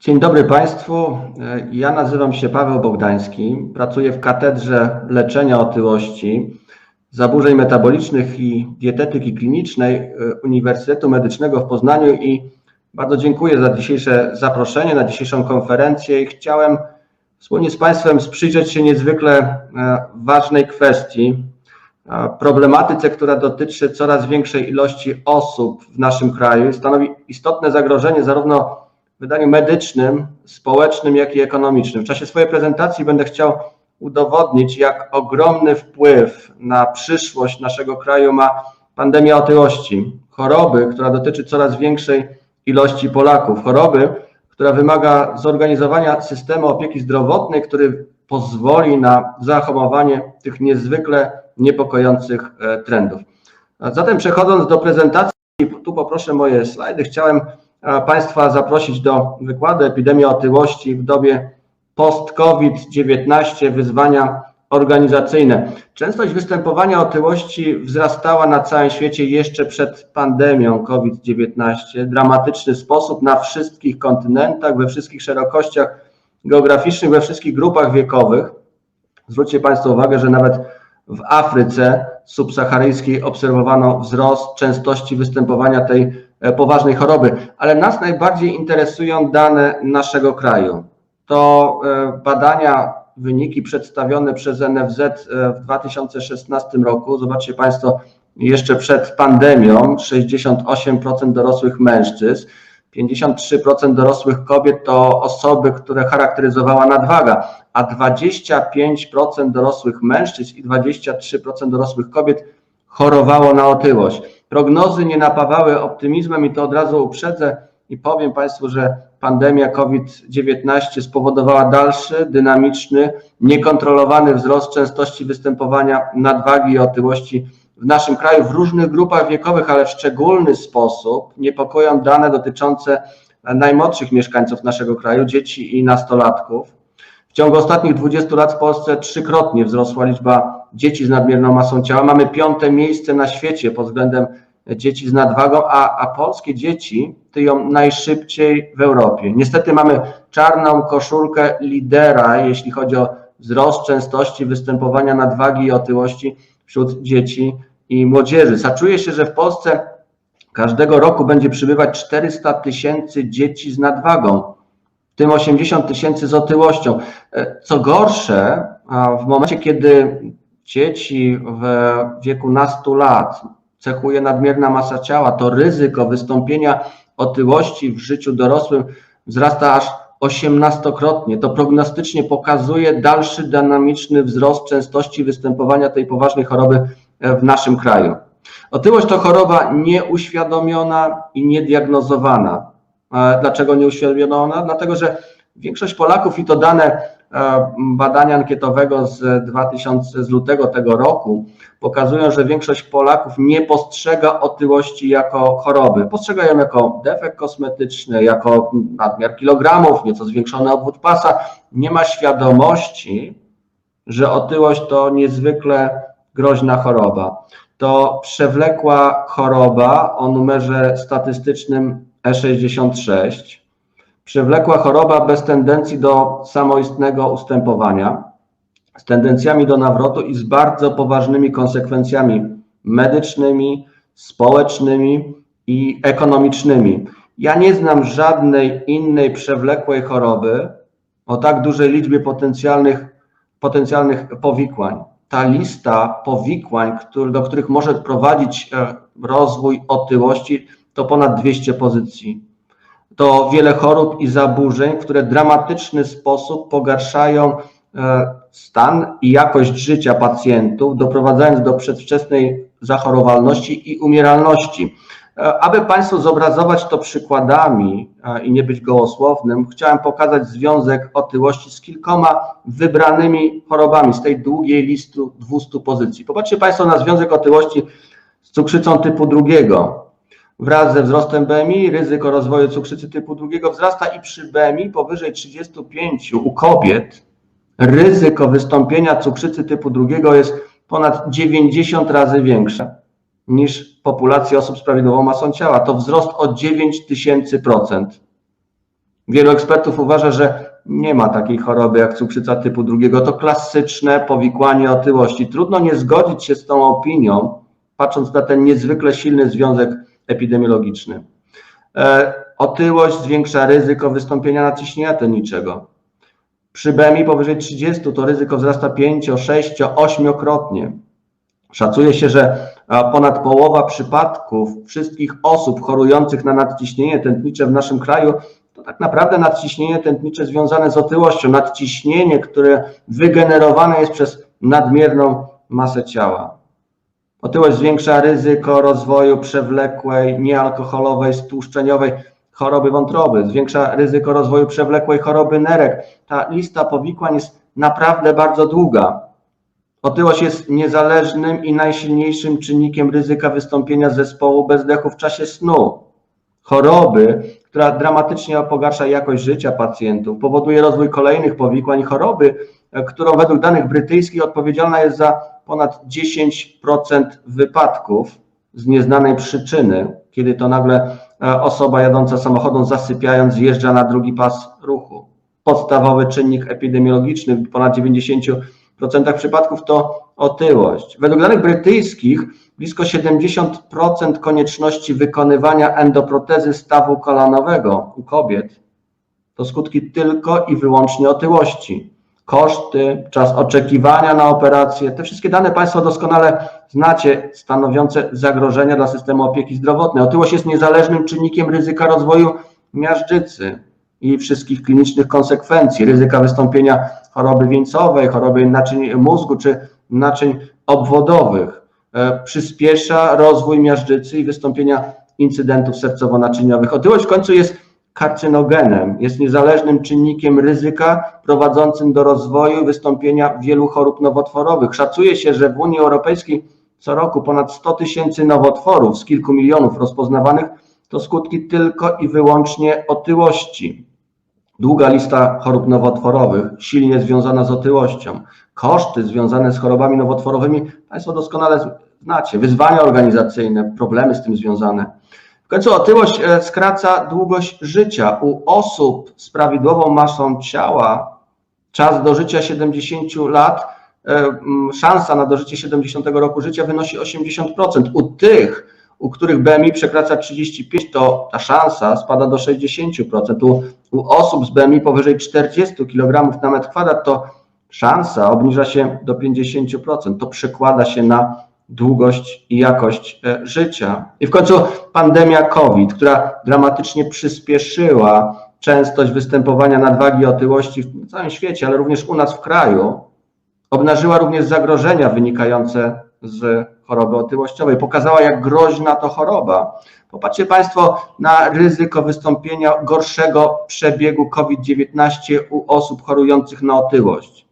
Dzień dobry Państwu. Ja nazywam się Paweł Bogdański. Pracuję w Katedrze Leczenia Otyłości, Zaburzeń Metabolicznych i Dietetyki Klinicznej Uniwersytetu Medycznego w Poznaniu i bardzo dziękuję za dzisiejsze zaproszenie na dzisiejszą konferencję i chciałem wspólnie z Państwem przyjrzeć się niezwykle e, ważnej kwestii, e, problematyce, która dotyczy coraz większej ilości osób w naszym kraju i stanowi istotne zagrożenie zarówno wydaniu medycznym, społecznym, jak i ekonomicznym. W czasie swojej prezentacji będę chciał udowodnić, jak ogromny wpływ na przyszłość naszego kraju ma pandemia otyłości, choroby, która dotyczy coraz większej ilości Polaków, choroby, która wymaga zorganizowania systemu opieki zdrowotnej, który pozwoli na zahamowanie tych niezwykle niepokojących e, trendów. Zatem przechodząc do prezentacji, tu poproszę moje slajdy, chciałem Państwa zaprosić do wykładu Epidemia otyłości w dobie post-COVID-19, wyzwania organizacyjne. Częstość występowania otyłości wzrastała na całym świecie jeszcze przed pandemią COVID-19 w dramatyczny sposób na wszystkich kontynentach, we wszystkich szerokościach geograficznych, we wszystkich grupach wiekowych. Zwróćcie Państwo uwagę, że nawet w Afryce subsaharyjskiej obserwowano wzrost częstości występowania tej poważnej choroby, ale nas najbardziej interesują dane naszego kraju. To e, badania, wyniki przedstawione przez NFZ e, w 2016 roku. Zobaczcie Państwo, jeszcze przed pandemią 68% dorosłych mężczyzn, 53% dorosłych kobiet to osoby, które charakteryzowała nadwaga, a 25% dorosłych mężczyzn i 23% dorosłych kobiet chorowało na otyłość. Prognozy nie napawały optymizmem i to od razu uprzedzę i powiem Państwu, że pandemia COVID-19 spowodowała dalszy, dynamiczny, niekontrolowany wzrost częstości występowania nadwagi i otyłości w naszym kraju w różnych grupach wiekowych, ale w szczególny sposób niepokoją dane dotyczące najmłodszych mieszkańców naszego kraju, dzieci i nastolatków. W ciągu ostatnich 20 lat w Polsce trzykrotnie wzrosła liczba dzieci z nadmierną masą ciała. Mamy piąte miejsce na świecie pod względem dzieci z nadwagą, a, a polskie dzieci tyją najszybciej w Europie. Niestety mamy czarną koszulkę lidera, jeśli chodzi o wzrost częstości występowania nadwagi i otyłości wśród dzieci i młodzieży. Szacuje się, że w Polsce każdego roku będzie przybywać 400 tysięcy dzieci z nadwagą, w tym 80 tysięcy z otyłością. E, Co gorsze, w momencie, kiedy dzieci w wieku nastu lat cechuje nadmierna masa ciała, to ryzyko wystąpienia otyłości w życiu dorosłym wzrasta aż 18-krotnie. To prognostycznie pokazuje dalszy dynamiczny wzrost częstości występowania tej poważnej choroby w naszym kraju. Otyłość to choroba nieuświadomiona i niediagnozowana. E, Dlaczego nieuświadomiona? Dlatego, że większość Polaków i to dane badania ankietowego z 2000 z lutego tego roku pokazują, że większość Polaków nie postrzega otyłości jako choroby. Postrzega ją jako defekt kosmetyczny, jako nadmiar kilogramów, nieco zwiększony obwód pasa. Nie ma świadomości, że otyłość to niezwykle groźna choroba. To przewlekła choroba o numerze statystycznym E66 przewlekła choroba bez tendencji do samoistnego ustępowania, z tendencjami do nawrotu i z bardzo poważnymi konsekwencjami medycznymi, społecznymi i ekonomicznymi. Ja nie znam żadnej innej przewlekłej choroby o tak dużej liczbie potencjalnych, potencjalnych powikłań. Ta lista powikłań, który, do których może prowadzić e, rozwój otyłości, to ponad 200 pozycji to wiele chorób i zaburzeń, które w dramatyczny sposób pogarszają e, stan i jakość życia pacjentów, doprowadzając do przedwczesnej zachorowalności i umieralności. E, Aby Państwu zobrazować to przykładami e, i nie być gołosłownym, chciałem pokazać związek otyłości z kilkoma wybranymi chorobami z tej długiej listy 200 pozycji. Popatrzcie Państwo na związek otyłości z cukrzycą typu drugiego. Wraz ze wzrostem BMI ryzyko rozwoju cukrzycy typu drugiego wzrasta i przy BMI powyżej 35 u kobiet ryzyko wystąpienia cukrzycy typu drugiego jest ponad 90 razy większe niż populacji osób z prawidłową masą ciała. To wzrost o 9 tysięcy procent. Wielu ekspertów uważa, że nie ma takiej choroby jak cukrzyca typu drugiego. To klasyczne powikłanie otyłości. Trudno nie zgodzić się z tą opinią, patrząc na ten niezwykle silny związek epidemiologiczny. E, Otyłość zwiększa ryzyko wystąpienia nadciśnienia tętniczego. Przy BMI powyżej 30 to ryzyko wzrasta 5, 6, 8-krotnie. Szacuje się, że ponad połowa przypadków wszystkich osób chorujących na nadciśnienie tętnicze w naszym kraju to tak naprawdę nadciśnienie tętnicze związane z otyłością, nadciśnienie, które wygenerowane jest przez nadmierną masę ciała. Otyłość zwiększa ryzyko rozwoju przewlekłej, niealkoholowej, stłuszczeniowej choroby wątroby, zwiększa ryzyko rozwoju przewlekłej choroby nerek. Ta lista powikłań jest naprawdę bardzo długa. Otyłość jest niezależnym i najsilniejszym czynnikiem ryzyka wystąpienia zespołu bezdechu w czasie snu. Choroby, która dramatycznie pogarsza jakość życia pacjentów, powoduje rozwój kolejnych powikłań choroby, e, którą według danych brytyjskich odpowiedzialna jest za ponad 10% wypadków z nieznanej przyczyny, kiedy to nagle e, osoba jadąca samochodem zasypiając zjeżdża na drugi pas ruchu. Podstawowy czynnik epidemiologiczny w ponad 90% przypadków to otyłość. Według danych brytyjskich blisko 70% konieczności wykonywania endoprotezy stawu kolanowego u kobiet to skutki tylko i wyłącznie otyłości. Koszty, czas oczekiwania na operację, te wszystkie dane Państwo doskonale znacie, stanowiące zagrożenia dla systemu opieki zdrowotnej. Otyłość jest niezależnym czynnikiem ryzyka rozwoju miażdżycy i wszystkich klinicznych konsekwencji, ryzyka wystąpienia choroby wieńcowej, choroby naczyń mózgu czy naczyń obwodowych. E, Przyspiesza rozwój miażdżycy i wystąpienia incydentów sercowo-naczyniowych. Otyłość w końcu jest karcynogenem, jest niezależnym czynnikiem ryzyka prowadzącym do rozwoju i wystąpienia wielu chorób nowotworowych. Szacuje się, że w Unii Europejskiej co roku ponad 100 tysięcy nowotworów z kilku milionów rozpoznawanych to skutki tylko i wyłącznie otyłości. Długa lista chorób nowotworowych, silnie związana z otyłością. Koszty związane z chorobami nowotworowymi Państwo doskonale znacie. Wyzwania organizacyjne, problemy z tym związane. Końcu otyłość e, skraca długość życia. U osób z prawidłową masą ciała czas do życia 70 lat, e, szansa na dożycie 70 roku życia wynosi 80%. U tych, u których BMI przekracza 35, to ta szansa spada do 60%. U, u osób z BMI powyżej 40 kg na metr kwadrat to szansa obniża się do 50%. To przekłada się na długość i jakość e, życia. I w końcu pandemia COVID, która dramatycznie przyspieszyła częstość występowania nadwagi i otyłości w całym świecie, ale również u nas w kraju, obnażyła również zagrożenia wynikające z choroby otyłościowej. Pokazała, jak groźna to choroba. Popatrzcie Państwo na ryzyko wystąpienia gorszego przebiegu COVID-19 u osób chorujących na otyłość.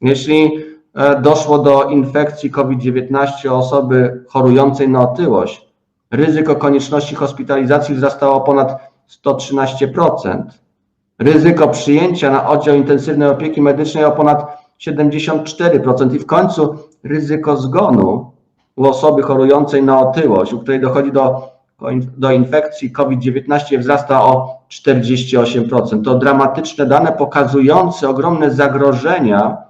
Jeśli doszło do infekcji COVID-19 osoby chorującej na otyłość, ryzyko konieczności hospitalizacji wzrastało o ponad 113%. Ryzyko przyjęcia na oddział intensywnej opieki medycznej o ponad 74% i w końcu ryzyko zgonu u osoby chorującej na otyłość, u której dochodzi do, do infekcji COVID-19 wzrasta o 48%. To dramatyczne dane pokazujące ogromne zagrożenia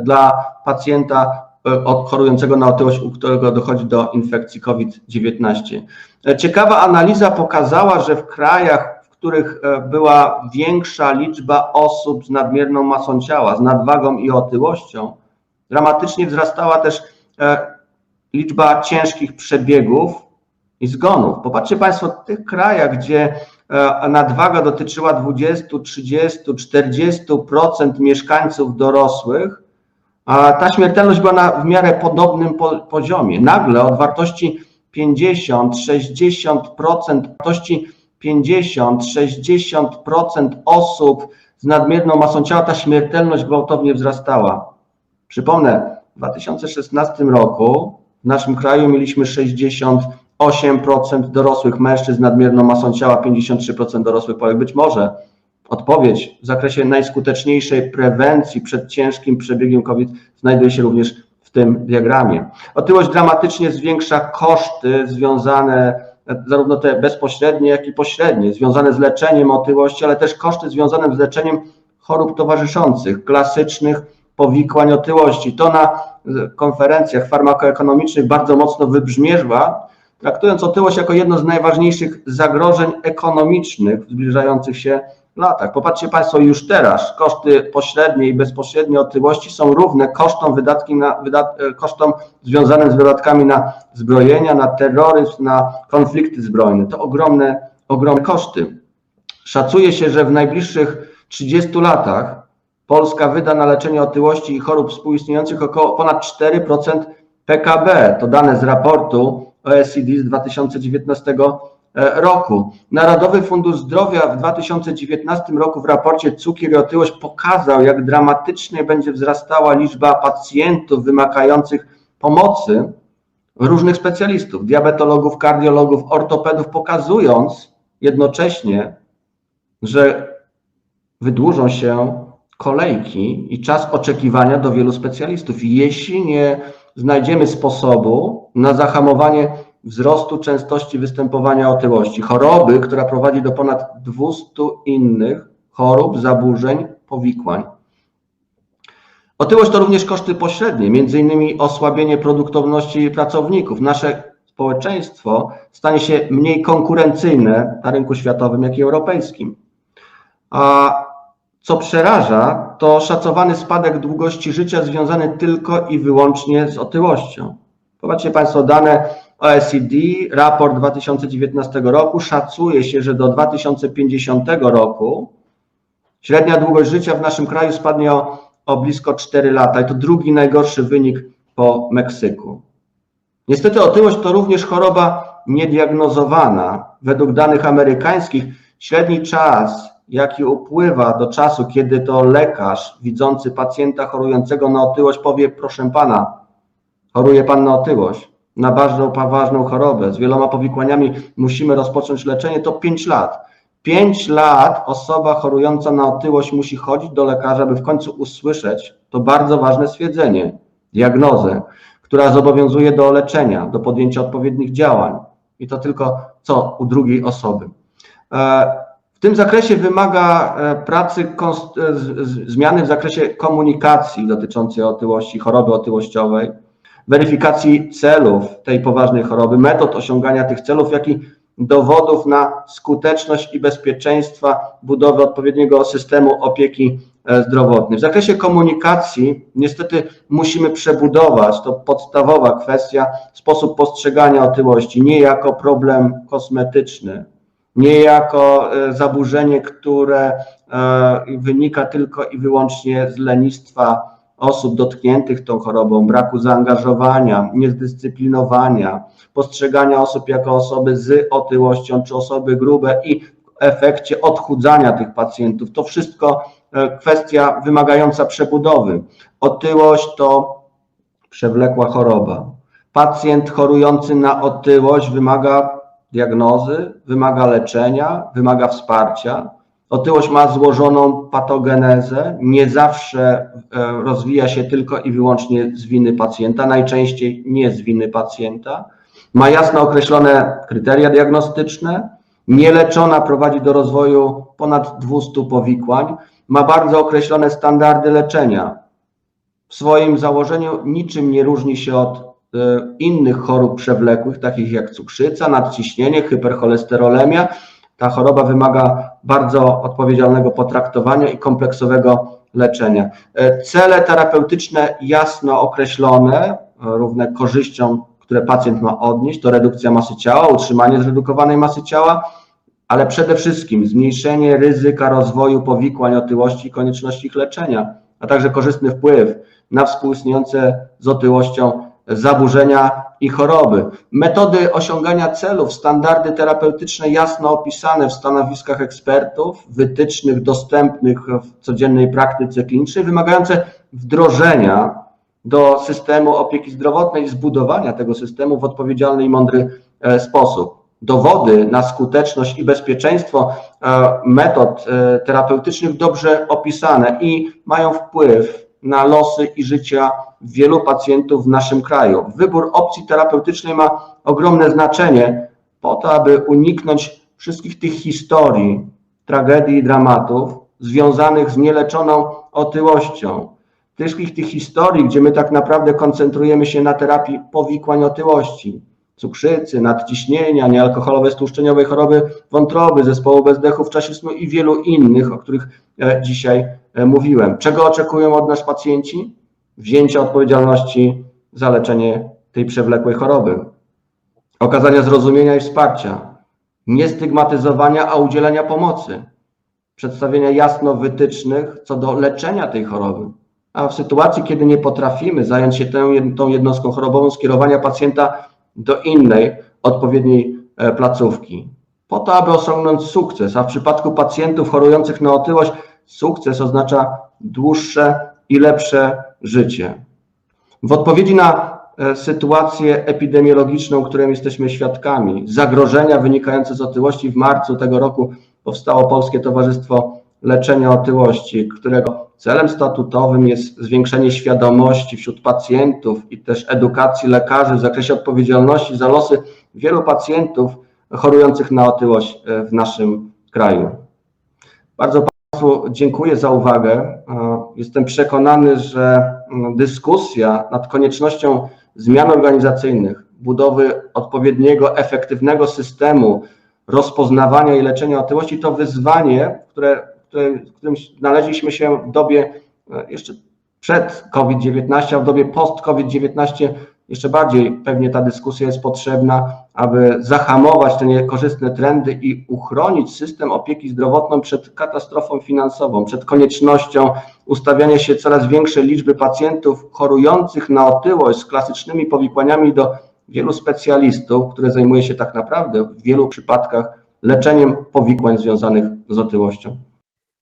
dla pacjenta e, chorującego na otyłość, u którego dochodzi do infekcji COVID-19. E, Ciekawa analiza pokazała, że w krajach, w których e, była większa liczba osób z nadmierną masą ciała, z nadwagą i otyłością, dramatycznie wzrastała też liczba ciężkich przebiegów i zgonów. Popatrzcie Państwo, w tych krajach, gdzie nadwaga dotyczyła 20, 30, 40% mieszkańców dorosłych, a ta śmiertelność była na w miarę podobnym po, poziomie. Nagle od wartości 50, 60%, wartości 50, 60% osób z nadmierną masą ciała ta śmiertelność gwałtownie wzrastała. Przypomnę, w 2016 roku w naszym kraju mieliśmy 68% dorosłych mężczyzn z nadmierną masą ciała, 53% dorosłych Polek. Być może odpowiedź w zakresie najskuteczniejszej prewencji przed ciężkim przebiegiem COVID znajduje się również w tym diagramie. Otyłość dramatycznie zwiększa koszty związane zarówno te bezpośrednie, jak i pośrednie, związane z leczeniem otyłości, ale też koszty związane z leczeniem chorób towarzyszących, klasycznych powikłań otyłości. To na konferencjach farmakoekonomicznych bardzo mocno wybrzmiewa, traktując otyłość jako jedno z najważniejszych zagrożeń ekonomicznych zbliżających się latach. Popatrzcie Państwo, już teraz koszty pośrednie i bezpośrednie otyłości są równe kosztom, wydatki na, wydat, kosztom związanym z wydatkami na zbrojenia, na terroryzm, na konflikty zbrojne. To ogromne, ogromne koszty. Szacuje się, że w najbliższych 30 latach Polska wyda na leczenie otyłości i chorób współistniejących około ponad 4% PKB. To dane z raportu OECD z 2019 roku. Narodowy Fundusz Zdrowia w 2019 roku w raporcie Cukier i otyłość pokazał, jak dramatycznie będzie wzrastała liczba pacjentów wymagających pomocy różnych specjalistów, diabetologów, kardiologów, ortopedów, pokazując jednocześnie, że wydłużą się kolejki i czas oczekiwania do wielu specjalistów. Jeśli nie znajdziemy sposobu na zahamowanie wzrostu częstości występowania otyłości, choroby, która prowadzi do ponad 200 innych chorób, zaburzeń, powikłań. Otyłość to również koszty pośrednie, innymi osłabienie produktywności pracowników. Nasze społeczeństwo stanie się mniej konkurencyjne na rynku światowym, jak i europejskim. A co przeraża, to szacowany spadek długości życia związany tylko i wyłącznie z otyłością. Popatrzcie Państwo, dane OECD, raport 2019 roku, szacuje się, że do 2050 roku średnia długość życia w naszym kraju spadnie o, o blisko 4 lata i to drugi najgorszy wynik po Meksyku. Niestety otyłość to również choroba niediagnozowana. Według danych amerykańskich średni czas, jaki upływa do czasu, kiedy to lekarz widzący pacjenta chorującego na otyłość powie, proszę pana, choruje pan na otyłość, na bardzo poważną chorobę, z wieloma powikłaniami musimy rozpocząć leczenie, to 5 lat. 5 lat osoba chorująca na otyłość musi chodzić do lekarza, by w końcu usłyszeć to bardzo ważne stwierdzenie, diagnozę, która zobowiązuje do leczenia, do podjęcia odpowiednich działań. I to tylko co u drugiej osoby. W tym zakresie wymaga pracy zmiany w zakresie komunikacji dotyczącej otyłości, choroby otyłościowej weryfikacji celów tej poważnej choroby, metod osiągania tych celów, jak i dowodów na skuteczność i bezpieczeństwa budowy odpowiedniego systemu opieki zdrowotnej. W zakresie komunikacji niestety musimy przebudować, to podstawowa kwestia, sposób postrzegania otyłości, nie jako problem kosmetyczny, nie jako zaburzenie, które wynika tylko i wyłącznie z lenistwa osób dotkniętych tą chorobą, braku zaangażowania, niezdyscyplinowania, postrzegania osób jako osoby z otyłością czy osoby grube i w efekcie odchudzania tych pacjentów. To wszystko kwestia wymagająca przebudowy. Otyłość to przewlekła choroba. Pacjent chorujący na otyłość wymaga diagnozy, wymaga leczenia, wymaga wsparcia. Otyłość ma złożoną patogenezę, nie zawsze rozwija się tylko i wyłącznie z winy pacjenta, najczęściej nie z winy pacjenta. Ma jasno określone kryteria diagnostyczne, nieleczona prowadzi do rozwoju ponad 200 powikłań, ma bardzo określone standardy leczenia. W swoim założeniu niczym nie różni się od innych chorób przewlekłych, takich jak cukrzyca, nadciśnienie, hypercholesterolemia, ta choroba wymaga bardzo odpowiedzialnego potraktowania i kompleksowego leczenia. Cele terapeutyczne jasno określone, równe korzyściom, które pacjent ma odnieść, to redukcja masy ciała, utrzymanie zredukowanej masy ciała, ale przede wszystkim zmniejszenie ryzyka rozwoju powikłań otyłości i konieczności ich leczenia, a także korzystny wpływ na współistniejące z otyłością zaburzenia i choroby. Metody osiągania celów, standardy terapeutyczne jasno opisane w stanowiskach ekspertów, wytycznych dostępnych w codziennej praktyce klinicznej, wymagające wdrożenia do systemu opieki zdrowotnej, zbudowania tego systemu w odpowiedzialny i mądry sposób. Dowody na skuteczność i bezpieczeństwo metod terapeutycznych dobrze opisane i mają wpływ na losy i życia wielu pacjentów w naszym kraju. Wybór opcji terapeutycznej ma ogromne znaczenie po to, aby uniknąć wszystkich tych historii, tragedii i dramatów związanych z nieleczoną otyłością. Wszystkich tych historii, gdzie my tak naprawdę koncentrujemy się na terapii powikłań otyłości, cukrzycy, nadciśnienia, niealkoholowe stłuszczeniowe choroby wątroby, zespołu bezdechu w czasie snu i wielu innych, o których e, dzisiaj e, mówiłem. Czego oczekują od nas pacjenci? Wzięcia odpowiedzialności za leczenie tej przewlekłej choroby, okazania zrozumienia i wsparcia, nie stygmatyzowania, a udzielenia pomocy, przedstawienia jasno wytycznych co do leczenia tej choroby. A w sytuacji, kiedy nie potrafimy zająć się tą jednostką chorobową, skierowania pacjenta do innej, odpowiedniej e, placówki. Po to, aby osiągnąć sukces, a w przypadku pacjentów chorujących na otyłość, sukces oznacza dłuższe i lepsze życie. W odpowiedzi na e, sytuację epidemiologiczną, której jesteśmy świadkami, zagrożenia wynikające z otyłości, w marcu tego roku powstało Polskie Towarzystwo Leczenia Otyłości, którego celem statutowym jest zwiększenie świadomości wśród pacjentów i też edukacji lekarzy w zakresie odpowiedzialności za losy wielu pacjentów chorujących na otyłość e, w naszym kraju. Bardzo Państwu dziękuję za uwagę. E, Jestem przekonany, że mm, dyskusja nad koniecznością zmian organizacyjnych, budowy odpowiedniego, efektywnego systemu rozpoznawania i leczenia otyłości to wyzwanie, które, które, w którym znaleźliśmy się w dobie e, jeszcze przed COVID-19, a w dobie post-COVID-19 jeszcze bardziej pewnie ta dyskusja jest potrzebna, aby zahamować te niekorzystne trendy i uchronić system opieki zdrowotnej przed katastrofą finansową, przed koniecznością ustawiania się coraz większej liczby pacjentów chorujących na otyłość z klasycznymi powikłaniami do wielu specjalistów, które zajmuje się tak naprawdę w wielu przypadkach leczeniem powikłań związanych z otyłością.